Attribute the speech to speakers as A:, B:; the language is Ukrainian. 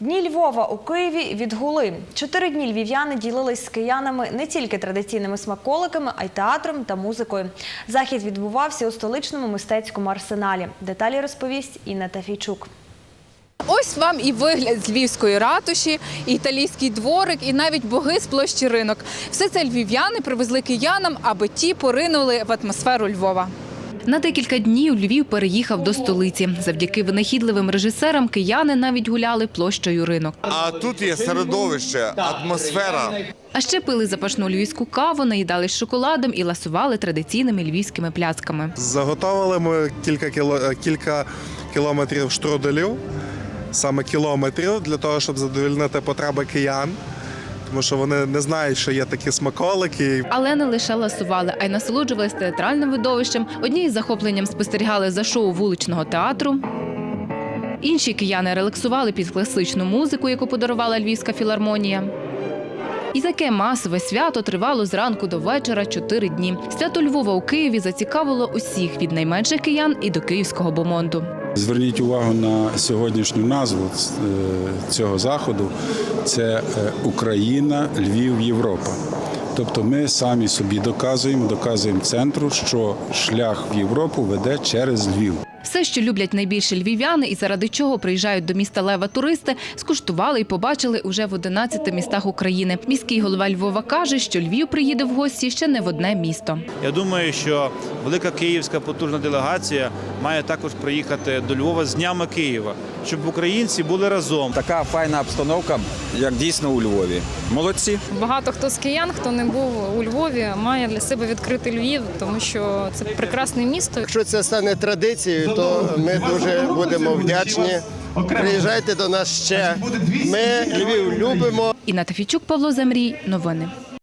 A: Дні Львова у Києві відгули. Чотири дні львів'яни ділились з киянами не тільки традиційними смаколиками, а й театром та музикою. Захід відбувався у столичному мистецькому арсеналі. Деталі розповість Інна Тафійчук.
B: Ось вам і вигляд з львівської ратуші, і італійський дворик, і навіть боги з площі ринок. Все це львів'яни привезли киянам, аби ті поринули в атмосферу Львова. На декілька днів Львів переїхав до столиці. Завдяки винахідливим режисерам кияни навіть гуляли площею ринок.
C: А тут є середовище, атмосфера.
B: А ще пили запашну львівську каву, наїдались шоколадом і ласували традиційними львівськими пляцками.
D: Заготовили ми кілька, кіло, е, кілька кілометрів штруделів, саме кілометрів, для того, щоб задовольнити потреби киян. Тому що вони не знають, що є такі смаколики.
B: Але не лише ласували, а й насолоджувались театральним видовищем. Одні із захопленням спостерігали за шоу вуличного театру. Інші кияни релаксували під класичну музику, яку подарувала Львівська філармонія. І таке масове свято тривало зранку до вечора чотири дні. Свято Львова у Києві зацікавило усіх від найменших киян і до київського бомонду.
E: Зверніть увагу на сьогоднішню назву е, цього заходу. Це е, Україна, Львів, Європа. Тобто ми самі собі доказуємо, доказуємо центру, що шлях в Європу веде через Львів.
B: Все, що люблять найбільше львів'яни і заради чого приїжджають до міста Лева туристи, скуштували і побачили уже в 11 містах України. Міський голова Львова каже, що Львів приїде в гості ще не в одне місто.
F: Я думаю, що велика київська потужна делегація має також приїхати до Львова з днями Києва, щоб українці були разом.
G: Така файна обстановка, як дійсно у Львові. Молодці.
H: Багато хто з киян, хто не був у Львові, має для себе відкрити Львів, тому що це прекрасне місто.
I: Якщо це стане традицією, то ми дуже будемо вдячні. Приїжджайте до нас ще. Ми Львів любимо.
B: Інна Тафійчук, Павло Замрій. Новини.